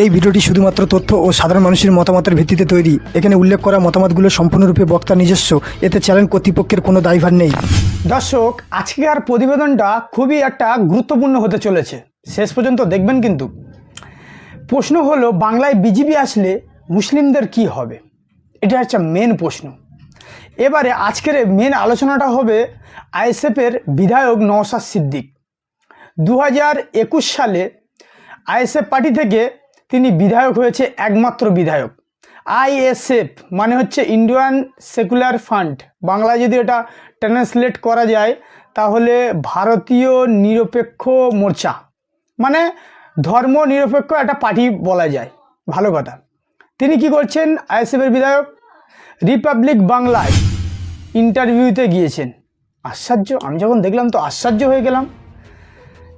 এই ভিডিওটি শুধুমাত্র তথ্য ও সাধারণ মানুষের মতামতের ভিত্তিতে তৈরি। এখানে উল্লেখ করা মতামতগুলো সম্পূর্ণরূপে বক্তার নিজস্ব। এতে চ্যানেল কর্তৃপক্ষের কোনো দায়ভার নেই। দর্শক, আজকের প্রতিবেদনটা খুবই একটা গুরুত্বপূর্ণ হতে চলেছে। শেষ পর্যন্ত দেখবেন কিন্তু। প্রশ্ন হলো, বাংলায় বিজেপি আসলে মুসলিমদের কি হবে? এটা হচ্ছে মেন প্রশ্ন। এবারে আজকের মেন আলোচনাটা হবে আইএসএফের বিধায়ক নওশাদ সিদ্দিক। দু হাজার একুশ সালে আইএসএফ পার্টি থেকে তিনি বিধায়ক হয়েছে একমাত্র বিধায়ক। আইএসএফ মানে হচ্ছে ইন্ডিয়ান সেকুলার ফান্ড বাংলায় যদি এটা ট্রান্সলেট করা যায়, তাহলে ভারতীয় নিরপেক্ষ মোর্চা। মানে ধর্ম নিরপেক্ষ একটা পার্টি বলা যায়। ভালো কথা। তিনি কি করছেন? আইএসএফের বিধায়ক রিপাবলিক বাংলায় ইন্টারভিউতে গিয়েছেন। আশ্চর্য। আমি যখন দেখলাম তো আশ্চর্য হয়ে গেলাম।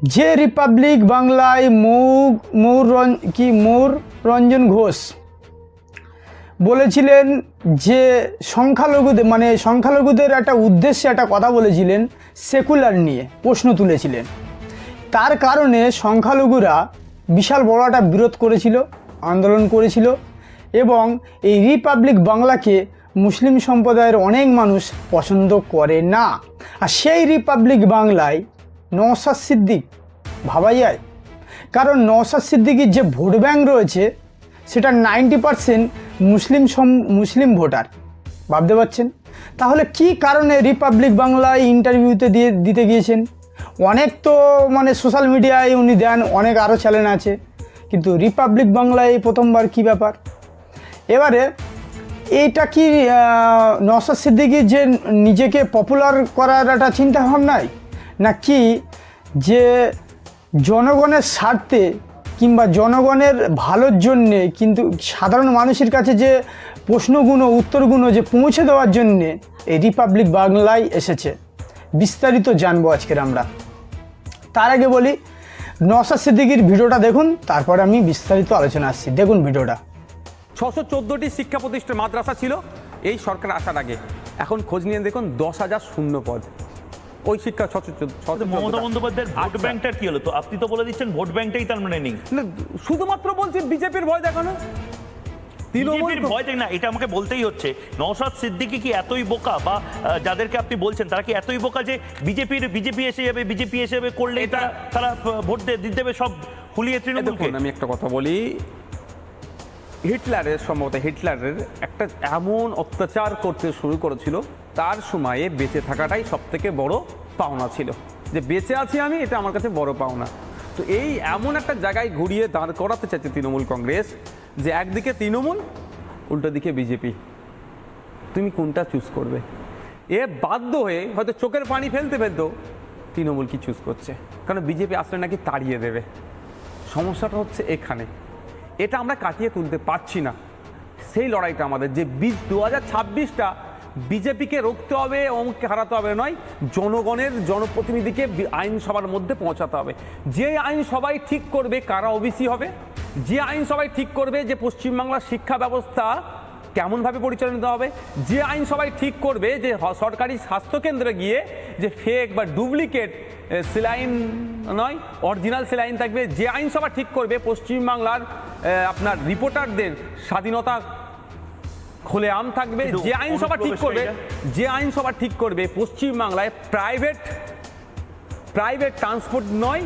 যে রিপাবলিক বাংলায় মৌ মৌর কি মৌর রঞ্জন ঘোষ বলেছিলেন যে সংখ্যালঘুদের মানে সংখ্যালঘুদের একটা উদ্দেশ্যে একটা কথা বলেছিলেন সেকুলার নিয়ে প্রশ্ন তুলেছিলেন। তার কারণে সংখ্যালঘুরা বিশাল বড় একটা বিরোধ করেছিল, আন্দোলন করেছিল এবং এই রিপাবলিক বাংলাকে মুসলিম সম্প্রদায়ের অনেক মানুষ পছন্দ করে না। আর সেই রিপাবলিক বাংলায় নওশাদ সিদ্দিক। ভাবা যায়। কারণ নওশাদ সিদ্দিকির যে ভোট ব্যাংক রয়েছে, সেটা নাইনটি পারসেন্ট মুসলিম সম, মুসলিম ভোটার। ভাবতে পারছেন? তাহলে কি কারণে রিপাবলিক বাংলায় ইন্টারভিউতে দিয়ে, দিতে গিয়েছেন? অনেক তো মানে সোশ্যাল মিডিয়ায় উনি দেন, অনেক আরও চ্যানেল আছে। কিন্তু রিপাবলিক বাংলায় প্রথমবার কি ব্যাপার? এবারে এইটা কি নওশাদ সিদ্দিকির যে নিজেকে পপুলার করার একটা চিন্তা ভাবনায় নাকি যে জনগণের স্বার্থে কিংবা জনগণের ভালোর জন্যে, কিন্তু সাধারণ মানুষের কাছে যে প্রশ্নগুলো উত্তরগুলো যে পৌঁছে দেওয়ার জন্যে এই রিপাবলিক বাংলায় এসেছে? বিস্তারিত জানব আজকের আমরা। তার আগে বলি, নওশাদ সিদ্দিকির ভিডিওটা দেখুন, তারপরে আমি বিস্তারিত আলোচনা আসছি। দেখুন ভিডিওটা। ছশো চোদ্দোটি শিক্ষা প্রতিষ্ঠান মাদ্রাসা ছিল, এই সরকার আসার আগে। এখন খোঁজ নিয়ে দেখুন দশ হাজার শূন্য পদ। ওই শিক্ষা মমতা বন্দ্যোপাধ্যায়ের ভোট আচ্ছা। ব্যাংকটার কি হলো? তো আপনি তো বলে দিচ্ছেন ভোট ব্যাংকটাই তার মানে নেই। শুধুমাত্র বলছি বিজেপির ভয় দেখানো। তৃণমূল বিজেপির ভয় দেখ না এটা আমাকে বলতেই হচ্ছে। নওশাদ সিদ্দিকি কি এতই বোকা? বা যাদেরকে আপনি বলছেন তারা কি এতই বোকা যে বিজেপির বিজেপি এসে যাবে বিজেপি এসে যাবে করলেই এটা- তারা তারা ভোট দিয়ে দিতে দেবে সব ফুলিয়ে তৃণমূলকে। আমি একটা কথা বলি। হিটলারের, সম্ভবত হিটলারের একটা এমন অত্যাচার করতে শুরু করেছিল, তার সময়ে বেঁচে থাকাটাই সব থেকে বড় পাওনা ছিল। যে বেঁচে আছি আমি, এটা আমার কাছে বড় পাওনা। তো এই এমন একটা জায়গায় ঘুরিয়ে দাঁড় করাতে চাইছে তৃণমূল কংগ্রেস, যে একদিকে তৃণমূল, উল্টো দিকে বিজেপি। তুমি কোনটা চুজ করবে? এ বাধ্য হয়ে হয়তো চোখের পানি ফেলতে ফেলতেও তৃণমূল কি চুজ করছে? কারণ বিজেপি আসলে নাকি তাড়িয়ে দেবে। সমস্যাটা হচ্ছে এখানে। এটা আমরা কাটিয়ে তুলতে পারছি না। সেই লড়াইটা আমাদের। যে বীজ দু হাজার ছাব্বিশটা বিজেপিকে রুখতে হবে, অমুককে হারাতে হবে নয়, জনগণের জনপ্রতিনিধিকে আইনসভার মধ্যে পৌঁছাতে হবে। যে আইনসভায় ঠিক করবে, কারা ওবিসি হবে? যে আইনসভায় ঠিক করবে যে পশ্চিমবাংলার শিক্ষা ব্যবস্থা কেমনভাবে পরিচালিত হবে যে আইনসভায় ঠিক করবে যে সরকারি স্বাস্থ্যকেন্দ্রে গিয়ে যে ফেক বা ডুপ্লিকেট সেলাইন নয় অরিজিনাল সেলাইন থাকবে যে আইন আইনসভা ঠিক করবে পশ্চিমবাংলার আপনার রিপোর্টারদের স্বাধীনতা খুলে আম থাকবে যে আইনসভা ঠিক করবে? যে আইনসভা ঠিক করবে পশ্চিমবাংলায় প্রাইভেট প্রাইভেট ট্রান্সপোর্ট নয়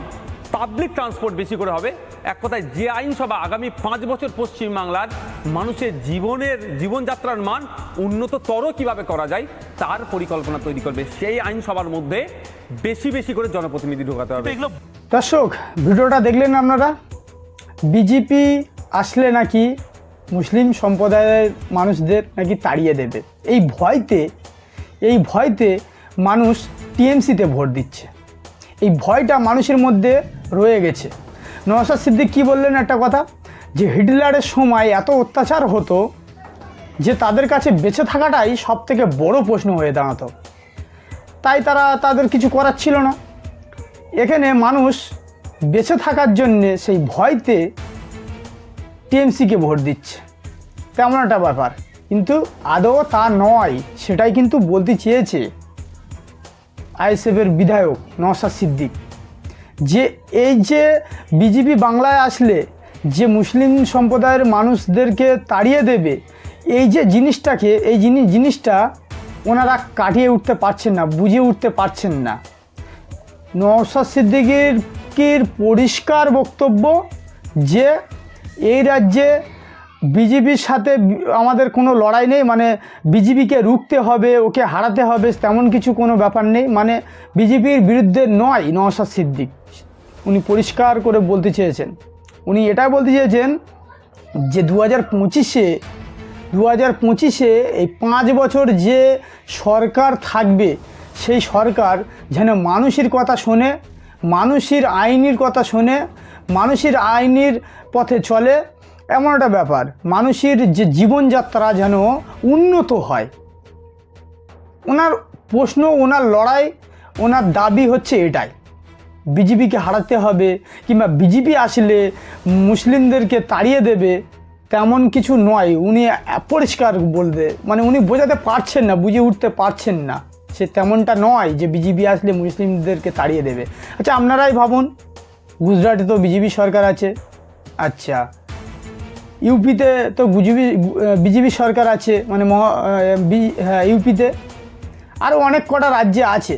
পাবলিক ট্রান্সপোর্ট বেশি করে হবে এক কথায় যে আইনসভা আগামী পাঁচ বছর পশ্চিমবাংলার মানুষের জীবনের জীবনযাত্রার মান উন্নততর কীভাবে করা যায় তার পরিকল্পনা তৈরি করবে সেই আইনসভার মধ্যে বেশি বেশি করে জনপ্রতিনিধি ঢোকাতে হবে। দর্শক ভিডিওটা দেখলেন আপনারা? বিজেপি আসলে নাকি মুসলিম সম্প্রদায়ের মানুষদের নাকি তাড়িয়ে দেবে? এই ভয়তে এই ভয়তে মানুষ টিএমসিতে ভোট দিচ্ছে। এই ভয়টা মানুষের মধ্যে রয়ে গেছে। নওশাদ সিদ্দিক কী বললেন একটা কথা? যে হিটলারের সময় এত অত্যাচার হতো যে তাদের কাছে বেঁচে থাকাটাই সব থেকে বড় প্রশ্ন হয়ে দাঁড়াতো। তাই তারা তাদের কিছু করার ছিল না। এখানে মানুষ বেঁচে থাকার জন্যে সেই ভয়তে টিএমসিকে ভোট দিচ্ছে। তেমন একটা ব্যাপার। কিন্তু আদৌ তা নয়, সেটাই কিন্তু বলতে চেয়েছে আইএসএফের বিধায়ক নওশাদ সিদ্দিক। যে এই যে বিজেপি বাংলায় আসলে যে মুসলিম সম্প্রদায়ের মানুষদেরকে তাড়িয়ে দেবে, এই যে জিনিসটাকে, এই জিনিস জিনিসটা ওনারা কাটিয়ে উঠতে পারছেন না, বুঝে উঠতে পারছেন না। নওশাদ সিদ্দিকির কির পরিষ্কার বক্তব্য যে, এই রাজ্যে বিজেপির সাথে আমাদের কোনো লড়াই নেই মানে বিজেপিকে রুখতে হবে, ওকে হারাতে হবে, তেমন কিছু কোনো ব্যাপার নেই মানে বিজেপির বিরুদ্ধে নয় নওশাদ সিদ্দিক। উনি পরিষ্কার করে বলতে চেয়েছেন। উনি এটা বলতে চেয়েছেন যে দু হাজার পঁচিশে, দু হাজার পঁচিশে এই পাঁচ বছর যে সরকার থাকবে, সেই সরকার যেন মানুষের কথা শোনে, মানুষের আইনের কথা শোনে, মানুষের আইনের পথে চলে, এমন একটা ব্যাপার। মানুষের যে জীবনযাত্রা যেন উন্নত হয়। ওনার প্রশ্ন, ওনার লড়াই, ওনার দাবি হচ্ছে এটাই। বিজেপিকে হারাতে হবে কিংবা বিজেপি আসলে মুসলিমদেরকে তাড়িয়ে দেবে, তেমন কিছু নয়। উনি পরিষ্কার বলতে মানে উনি বোঝাতে পারছেন না, বুঝে উঠতে পারছেন না। সে তেমনটা নয় যে বিজেপি আসলে মুসলিমদেরকে তাড়িয়ে দেবে। আচ্ছা আপনারাই ভাবুন, গুজরাটে তো বিজেপি সরকার আছে। আচ্ছা ইউপিতে তো বিজেপি বিজেপি সরকার আছে মানে হ্যাঁ ইউপিতে। আরও অনেক কটা রাজ্যে আছে।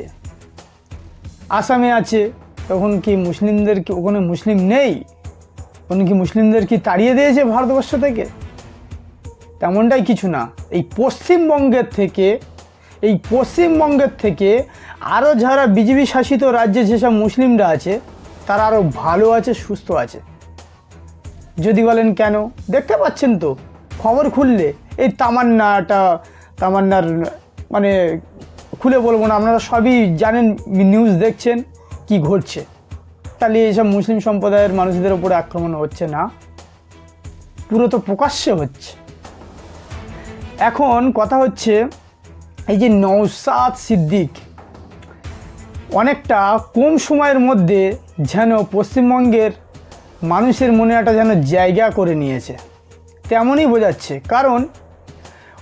আসামে আছে তখন কি মুসলিমদের কি, ওখানে মুসলিম নেই? ওখানে কি মুসলিমদের কি তাড়িয়ে দিয়েছে ভারতবর্ষ থেকে? তেমনটাই কিছু না। এই পশ্চিমবঙ্গের থেকে, এই পশ্চিমবঙ্গের থেকে আরও যারা বিজেপি শাসিত রাজ্যে যেসব মুসলিমরা আছে, তারা আরও ভালো আছে, সুস্থ আছে। যদি বলেন কেন? দেখতে পাচ্ছেন তো, খবর খুললে। এই তামান্নাটা, তামান্নার মানে খুলে বলব না, আপনারা সবই জানেন, নিউজ দেখছেন। কি ঘটছে? তাহলে এইসব মুসলিম সম্প্রদায়ের মানুষদের উপরে আক্রমণ হচ্ছে না। পুরো তো প্রকাশ্যে হচ্ছে। এখন কথা হচ্ছে, এই যে নৌসাদ সিদ্দিক, অনেকটা কম সময়ের মধ্যে যেন পশ্চিমবঙ্গের মানুষের মনে একটা যেন জায়গা করে নিয়েছে। তেমনই বোঝাচ্ছে। কারণ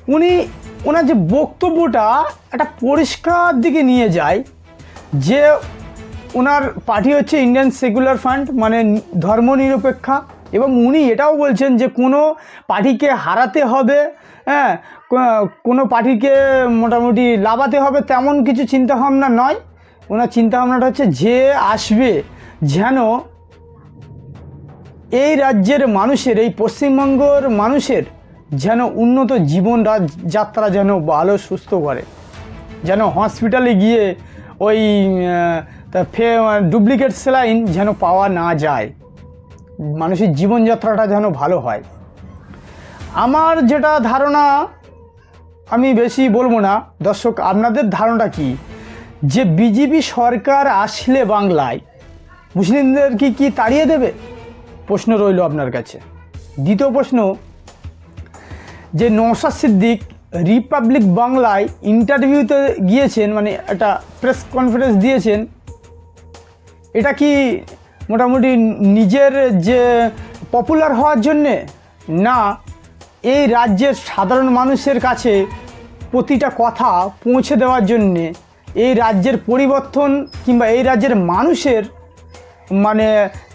উনি, ওনার যে বক্তব্যটা একটা পরিষ্কার দিকে নিয়ে যায় যে ওনার পার্টি হচ্ছে ইন্ডিয়ান সেকুলার ফান্ড মানে ধর্মনিরপেক্ষা, এবং উনি এটাও বলছেন যে কোনো পার্টিকে হারাতে হবে হ্যাঁ কোনো পার্টিকে মোটামুটি লাভাতে হবে তেমন কিছু চিন্তাভাবনা নয়। ওনার চিন্তাভাবনাটা হচ্ছে যে আসবে যেন এই রাজ্যের মানুষের, এই পশ্চিমবঙ্গর মানুষের যেন উন্নত জীবন যাত্রা যেন ভালো, সুস্থ করে। যেন হসপিটালে গিয়ে ওই তা ফে ডুপ্লিকেট স্যালাইন যেন পাওয়া না যায়। মানুষের জীবনযাত্রাটা যেন ভালো হয়। আমার যেটা ধারণা, আমি বেশি বলব না। দর্শক, আপনাদের ধারণাটা কি? যে বিজেপি সরকার আসলে বাংলায়, মুসলিমদের কি কি তাড়িয়ে দেবে? প্রশ্ন রইল আপনার কাছে। দ্বিতীয় প্রশ্ন, যে নৌসাদ সিদ্দিক রিপাবলিক বাংলায় ইন্টারভিউতে গিয়েছেন মানে একটা প্রেস কনফারেন্স দিয়েছেন এটা কি মোটামুটি নিজের যে পপুলার হওয়ার জন্যে? না, এই রাজ্যের সাধারণ মানুষের কাছে প্রতিটা কথা পৌঁছে দেওয়ার জন্যে এই রাজ্যের পরিবর্তন কিংবা এই রাজ্যের মানুষের মানে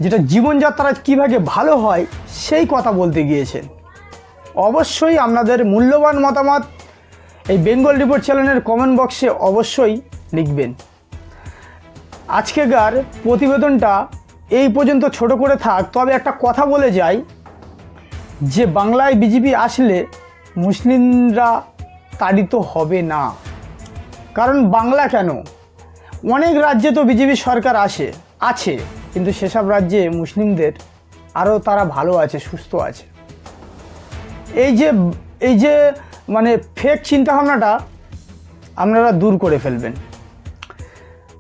যেটা জীবনযাত্রা কীভাবে ভালো হয়, সেই কথা বলতে গিয়েছেন। অবশ্যই আপনাদের মূল্যবান মতামত এই বেঙ্গল রিপোর্ট চ্যানেলের কমেন্ট বক্সে অবশ্যই লিখবেন। আজকেকার প্রতিবেদনটা এই পর্যন্ত ছোট করে থাক, তবে একটা কথা বলে যাই। যে বাংলায় বিজেপি আসলে মুসলিমরা তাড়িত হবে না। কারণ বাংলা কেন? অনেক রাজ্যে তো বিজেপি সরকার আসে, আছে, কিন্তু সেসব রাজ্যে মুসলিমদের আরও তারা ভালো আছে, সুস্থ আছে। এই যে এই যে মানে ফেক চিন্তাভাবনাটা আপনারা দূর করে ফেলবেন।